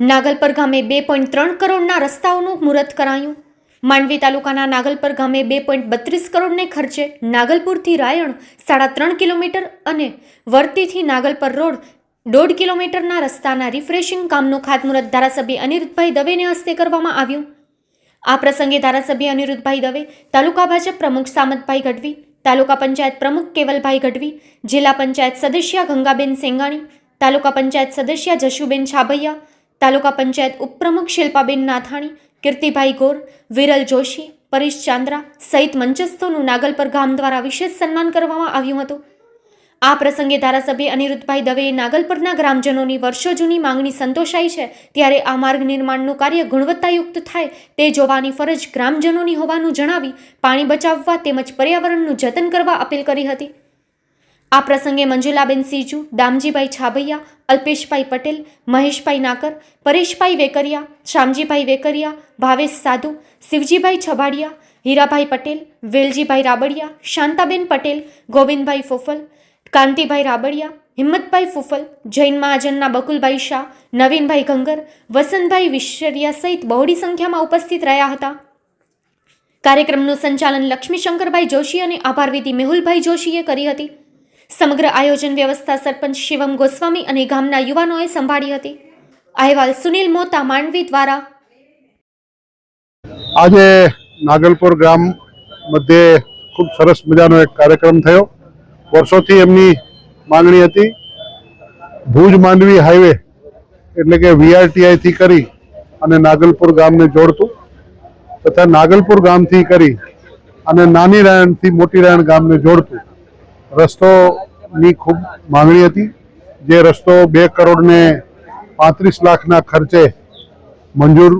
નાગલપર ગામે બે પોઈન્ટ ત્રણ કરોડના રસ્તાઓનું મુહૂર્ત કરાયું. માંડવી તાલુકાના નાગલપર ગામે બે પોઈન્ટ બત્રીસ કરોડને ખર્ચે નાગલપુરથી રાયણ સાડા ત્રણ કિલોમીટર અને વર્તીથી નાગલપર રોડ દોઢ કિલોમીટરના રસ્તાના રિફ્રેશિંગ કામનું ખાતમુહૂર્ત ધારાસભ્ય અનિરુદ્ધભાઈ દવેને હસ્તે કરવામાં આવ્યું. આ પ્રસંગે ધારાસભ્ય અનિરુદ્ધભાઈ દવે, તાલુકા ભાજપ પ્રમુખ સામતભાઈ ગઢવી, તાલુકા પંચાયત પ્રમુખ કેવલભાઈ ગઢવી, જિલ્લા પંચાયત સદસ્ય ગંગાબેન સેંગાણી, તાલુકા પંચાયત સદસ્ય જશુબેન છાભૈયા તાલુકા પંચાયત ઉપપ્રમુખ શિલ્પાબેન નાથાણી, કીર્તિભાઈ ગોર, વિરલ જોશી, પરેશ ચાંદ્રા સહિત મંચસ્થોનું નાગલપર ગામ દ્વારા વિશેષ સન્માન કરવામાં આવ્યું હતું. આ પ્રસંગે ધારાસભ્ય અનિરુદ્ધભાઈ દવેએ નાગલપરના ગ્રામજનોની વર્ષો જૂની માંગણી સંતોષાઈ છે. ત્યારે આ માર્ગ નિર્માણનું કાર્ય ગુણવત્તાયુક્ત થાય તે જોવાની ફરજ ગ્રામજનોની હોવાનું જણાવી પાણી બચાવવા તેમજ પર્યાવરણનું જતન કરવા અપીલ કરી હતી. આ પ્રસંગે મંજુલાબેન સીજુ, દામજીભાઈ છાબૈયા અલ્પેશભાઈ પટેલ, મહેશભાઈ નાકર, પરેશભાઈ વેકરિયા શામજીભાઈ વેકરિયા, ભાવેશ સાધુ, શિવજીભાઈ છબાડિયા હીરાભાઈ પટેલ, વેલજીભાઈ રાબડિયા, શાંતાબેન પટેલ, ગોવિંદભાઈ ફોફલ, કાંતિભાઈ રાબડિયા, હિંમતભાઈ ફૂફલ, જૈન મહાજનના બકુલભાઈ શાહ, નવીનભાઈ ગંગર વસંતભાઈ વિશ્વરિયા સહિત બહોળી સંખ્યામાં ઉપસ્થિત રહ્યા હતા. કાર્યક્રમનું સંચાલન લક્ષ્મી શંકરભાઈ જોશી અને આભારવિધિ મેહુલભાઈ જોશીએ કરી હતી. સમગ્ર આયોજન વ્યવસ્થા સરપંચ શિવમ ગોસ્વામી અને ગામના યુવાનોએ સંભાળી હતી. અહેવાલ સુનિલ મોતા, માંડવી દ્વારા. આજે નાગલપુર ગામ મધ્યે ખૂબ સરસ મજાનો એક કાર્યક્રમ થયો. વર્ષોથી એમની માંગણી હતી. ભુજ માંડવી હાઈવે એટલે કે વીઆરટીઆઈથી કરી અને નાગલપુર ગામને જોડતું તથા નાગલપુર ગામથી કરી અને નાની રાયણથી મોટી રાયણ ગામને જોડતું રસ્તોની ખૂબ માંગણી હતી. જે રસ્તો બે કરોડને પાંત્રીસ લાખના ખર્ચે મંજૂર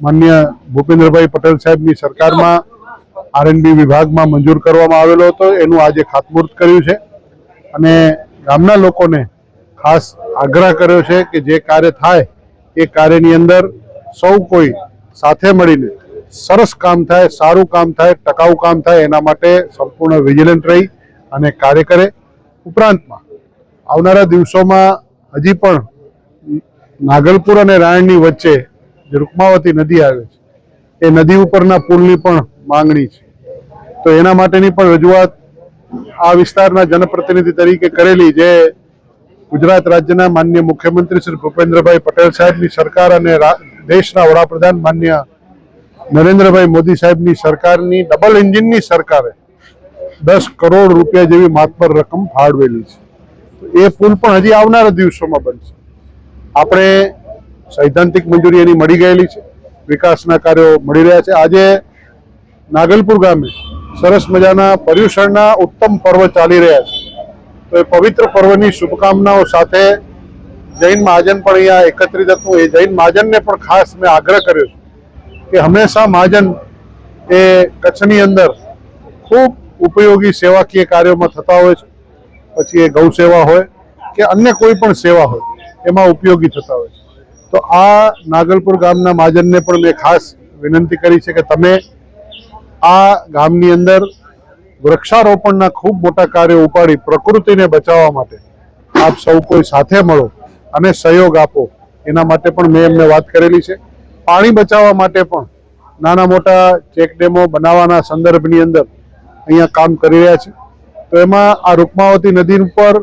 માન્ય ભૂપેન્દ્રભાઈ પટેલ સાહેબની સરકારમાં આરએનબી વિભાગમાં મંજૂર કરવામાં આવેલો હતો. એનું આજે ખાતમુહૂર્ત કર્યું છે. અને ગામના લોકોને ખાસ આગ્રહ કર્યો છે કે જે કાર્ય થાય એ કાર્યની અંદર સૌ કોઈ સાથે મળીને સરસ કામ થાય, સારું કામ થાય, ટકાઉ કામ થાય એના માટે સંપૂર્ણ વિજિલન્ટ રહી. અને કાર્ય કરે ઉપરાંતમાં આવનારા દિવસોમાં હજી પણ નાગલપુર અને રાયણની વચ્ચે જે રૂકમાવતી નદી આવે છે, એ નદી ઉપરના પુલની પણ માંગણી છે. તો એના માટેની પણ રજૂઆત આ વિસ્તારના જનપ્રતિનિધિ તરીકે કરેલી જે ગુજરાત રાજ્યના માન્ય મુખ્યમંત્રી શ્રી ભૂપેન્દ્રભાઈ પટેલ સાહેબની સરકાર અને દેશના વડાપ્રધાન માન્ય નરેન્દ્રભાઈ મોદી સાહેબની સરકારની ડબલ એન્જિનની સરકારે દસ કરોડ રૂપિયા જેવી માતબર રકમ ફાળવેલી છે. એ પુલ પણ હજી આવનારા દિવસોમાં બનશે. આપણે સૈદ્ધાંતિક મંજૂરી એની મળી ગયેલી છે. વિકાસના કાર્યો મળી રહ્યા છે. આજે નાગલપુર ગામે સરસ મજાના પર્યુષણના ઉત્તમ પર્વ ચાલી રહ્યા છે. તો એ પવિત્ર પર્વની શુભકામનાઓ સાથે જૈન મહાજન પણ અહીંયા એકત્રિત હતું. એ જૈન મહાજનને પણ ખાસ મેં આગ્રહ કર્યો છે કે હંમેશા મહાજન એ કચ્છની અંદર ખૂબ ઉપયોગી સેવાકીય કાર્યોમાં થતા હોય છે. પછી એ ગૌ સેવા હોય કે અન્ય કોઈ પણ સેવા હોય, એમાં ઉપયોગી થતા હોય છે. તો આ નાગલપુર ગામના મહાજનને પણ મેં ખાસ વિનંતી કરી છે કે તમે આ ગામની અંદર વૃક્ષારોપણના ખૂબ મોટા કાર્યો ઉપાડી પ્રકૃતિને બચાવવા માટે આપ સૌ કોઈ સાથે મળો અને સહયોગ આપો. એના માટે પણ મેં એમને વાત કરેલી છે. પાણી બચાવવા માટે પણ નાના મોટા ચેક ડેમો બનાવવાના સંદર્ભની અંદર અહીંયા કામ કરી રહ્યા છે. તો એમાં આ રૂકમાવતી નદી ઉપર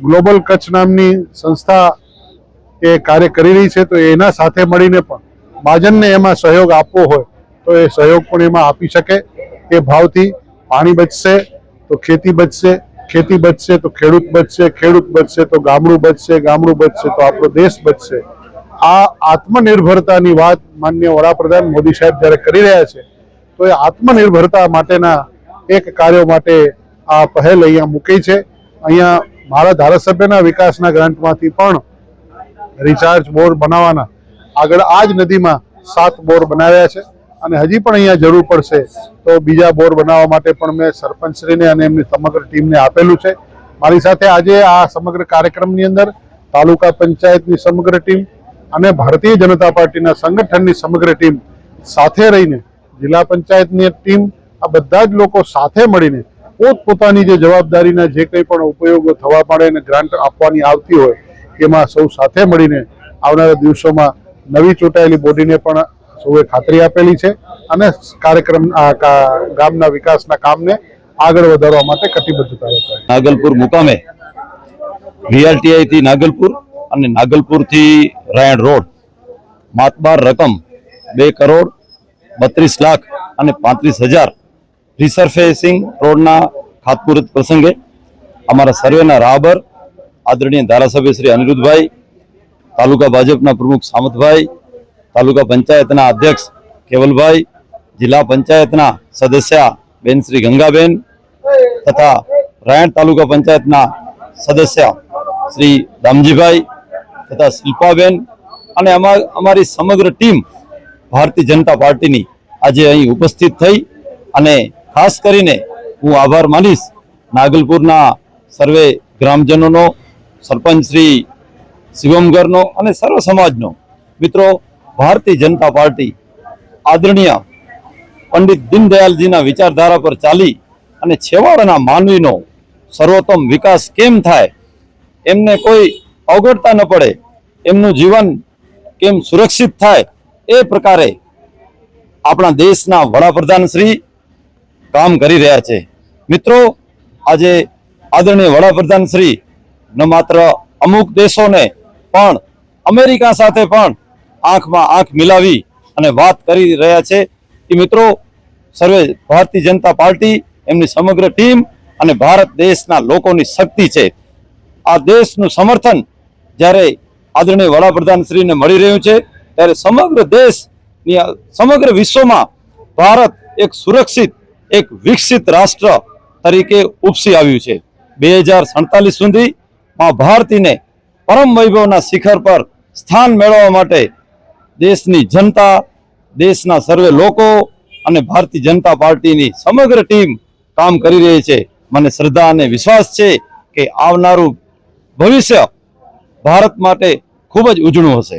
ગ્લોબલ કચ્છ નામની સંસ્થા એ કાર્ય કરી રહી છે. તો એના સાથે મળીને પણ મહાજનને એમાં સહયોગ આપવો હોય તો એ સહયોગ પણ એમાં આપી શકે. એ ભાવથી પાણી બચશે તો ખેતી બચશે ખેતી બચશે તો ખેડૂત બચશે ખેડૂત બચશે તો ગામડું બચશે ગામડું બચશે તો આપણો દેશ બચશે. આ આત્મનિર્ભરતાની વાત માન્ય વડાપ્રધાન મોદી સાહેબ જ્યારે કરી રહ્યા છે, તો એ આત્મનિર્ભરતા માટેના એક કાર્યો માટે આ પહેલ અહીંયા મૂકી છે. અહીંયા મારા ધારાસભ્યના વિકાસના ગ્રાન્ટમાંથી પણ રિચાર્જ બોર બનાવવાના. આગળ આ જ નદીમાં સાત બોર બનાવ્યા છે અને હજી પણ અહીંયા જરૂર પડશે તો બીજા બોર બનાવવા માટે પણ મેં સરપંચશ્રીને અને એમની સમગ્ર ટીમને આપેલું છે. મારી સાથે આજે આ સમગ્ર કાર્યક્રમની અંદર તાલુકા પંચાયતની સમગ્ર ટીમ અને ભારતીય જનતા પાર્ટીના સંગઠનની સમગ્ર ટીમ સાથે રહીને જિલ્લા પંચાયતની ટીમ આ બધા જ લોકો સાથે મળીને પોતપોતાની જે જવાબદારીના જે કંઈ પણ ઉપયોગો થવા પડે અને ગ્રાન્ટ આપવાની આવતી હોય, એમાં સૌ સાથે મળીને આવનારા દિવસોમાં નવી ચૂંટાયેલી બોડીને પણ સૌએ ખાતરી આપેલી છે અને કાર્યક્રમ ગામના વિકાસના કામને આગળ વધારવા માટે કટિબદ્ધતા બતાવી નાગલપુર મુકામે વીઆરટીઆઈ થી નાગલપુર અને નાગલપુરથી રાયણ રોડ, માતબાર રકમ બે કરોડ, બત્રીસ લાખ અને પાંત્રીસ હજાર રિસર્ફેસિંગ રોડના ખાતમુહૂર્ત પ્રસંગે અમારા સર્વેના રાહબર, આદરણીય ધારાસભ્ય શ્રી અનિરુદ્ધભાઈ, તાલુકા ભાજપના પ્રમુખ સામતભાઈ, તાલુકા પંચાયતના અધ્યક્ષ કેવલભાઈ, જિલ્લા પંચાયતના સદસ્ય બેન શ્રી ગંગાબેન તથા રાયણ તાલુકા પંચાયતના સદસ્ય શ્રી રામજીભાઈ તથા શિલ્પાબેન અને અમા- અમારી સમગ્ર ટીમ ભારતીય જનતા પાર્ટીની આજે અહીં ઉપસ્થિત થઈ અને ખાસ કરીને હું આભાર માનીશ નાગલપુરના સર્વે ગ્રામજનોનો, સરપંચ શ્રી શિવમગરનો અને સર્વ સમાજનો. મિત્રો, ભારતીય જનતા પાર્ટી આદરણીય પંડિત દીનદયાલજીના વિચારધારા પર ચાલી અને છેવાડાના માનવીનો સર્વોત્તમ વિકાસ કેમ થાય, એમને કોઈ અવગણતા ન પડે, એમનું જીવન કેમ સુરક્ષિત થાય, એ પ્રકારે આપણા દેશના વડાપ્રધાન શ્રી કામ કરી રહ્યા છે. મિત્રો, આજે આદરણીય વડાપ્રધાન શ્રી ન માત્ર અમુક દેશોને પણ અમેરિકા સાથે પણ આંખમાં આંખ મિલાવી અને વાત કરી રહ્યા છે કે મિત્રો, સર્વે ભારતીય જનતા પાર્ટી, એમની સમગ્ર ટીમ અને ભારત દેશના લોકોની શક્તિ છે. આ દેશનું સમર્થન જ્યારે આદરણીય વડાપ્રધાન શ્રીને મળી રહ્યું છે, ત્યારે સમગ્ર દેશની સમગ્ર વિશ્વમાં ભારત એક સુરક્ષિત એક વિકસિત રાષ્ટ્ર તરીકે ઉપસી આવ્યું છે. બે હજાર સડતાલીસ સુધી મા ભારતીને પરમ વૈભવના શિખર પર સ્થાન મેળવવા માટે દેશની જનતા, દેશના સર્વે લોકો અને ભારતીય જનતા પાર્ટીની સમગ્ર ટીમ કામ કરી રહી છે. મને શ્રદ્ધા અને વિશ્વાસ છે કે આવનારું ભવિષ્ય ભારત માટે ખૂબ જ ઉજળું હશે.